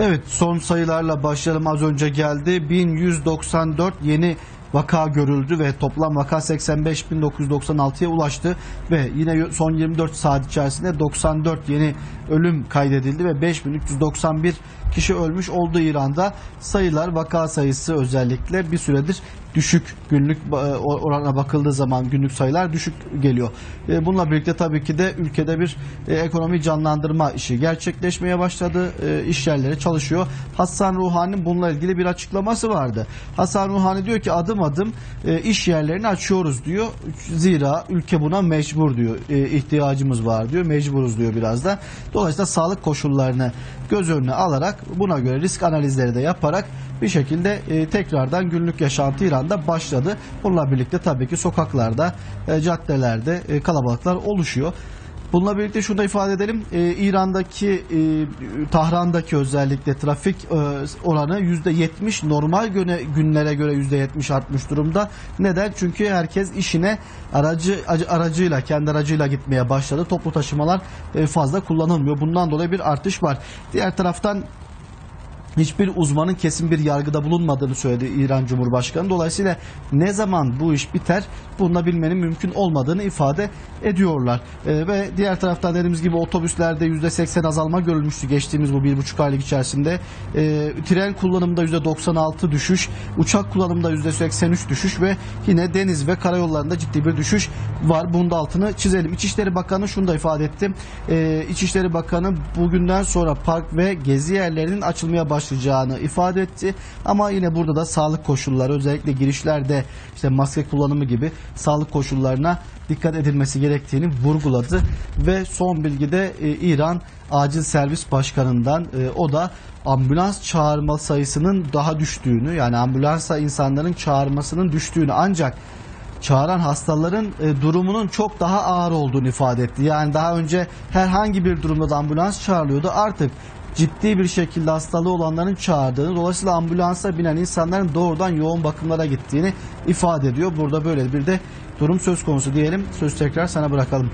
Evet son sayılarla başlayalım az önce geldi. 1194 yeni vaka görüldü ve toplam vaka 85.996'ya ulaştı ve yine son 24 saat içerisinde 94 yeni ölüm kaydedildi ve 5391 kişi ölmüş oldu İran'da. Sayılar vaka sayısı özellikle bir süredir düşük günlük e, orana bakıldığı zaman günlük sayılar düşük geliyor. E, Bununla birlikte tabii ki de ülkede bir e, ekonomi canlandırma işi gerçekleşmeye başladı. İş yerleri çalışıyor. Hasan Ruhani'nin bununla ilgili bir açıklaması vardı. Hasan Ruhani diyor ki adım adım e, iş yerlerini açıyoruz diyor. Zira ülke buna mecbur diyor. E, ihtiyacımız var diyor. Mecburuz diyor biraz da. Dolayısıyla sağlık koşullarını göz önüne alarak buna göre risk analizleri de yaparak bir şekilde e, tekrardan günlük yaşantı İran'da başladı. Bununla birlikte tabii ki sokaklarda, e, caddelerde e, kalabalıklar oluşuyor. Bununla birlikte şunu da ifade edelim. E, İran'daki, e, Tahran'daki özellikle trafik e, oranı %70 normal güne, günlere göre %70 artmış durumda. Neden? Çünkü herkes işine aracı acı- aracıyla, kendi aracıyla gitmeye başladı. Toplu taşımalar e, fazla kullanılmıyor. Bundan dolayı bir artış var. Diğer taraftan hiçbir uzmanın kesin bir yargıda bulunmadığını söyledi İran Cumhurbaşkanı. Dolayısıyla ne zaman bu iş biter bunu da bilmenin mümkün olmadığını ifade ediyorlar. Ee, ve diğer taraftan dediğimiz gibi otobüslerde %80 azalma görülmüştü geçtiğimiz bu bir buçuk aylık içerisinde. Ee, tren kullanımında %96 düşüş, uçak kullanımında %83 düşüş ve yine deniz ve karayollarında ciddi bir düşüş var. Bunun da altını çizelim. İçişleri Bakanı şunu da ifade etti. Ee, İçişleri Bakanı bugünden sonra park ve gezi yerlerinin açılmaya başlayacağını ifade etti. Ama yine burada da sağlık koşulları özellikle girişlerde işte maske kullanımı gibi sağlık koşullarına dikkat edilmesi gerektiğini vurguladı ve son bilgide e, İran Acil Servis Başkanı'ndan e, o da ambulans çağırma sayısının daha düştüğünü yani ambulansa insanların çağırmasının düştüğünü ancak çağıran hastaların e, durumunun çok daha ağır olduğunu ifade etti. Yani daha önce herhangi bir durumda da ambulans çağrılıyordu. Artık ciddi bir şekilde hastalığı olanların çağırdığını, dolayısıyla ambulansa binen insanların doğrudan yoğun bakımlara gittiğini ifade ediyor. Burada böyle bir de durum söz konusu diyelim. Söz tekrar sana bırakalım.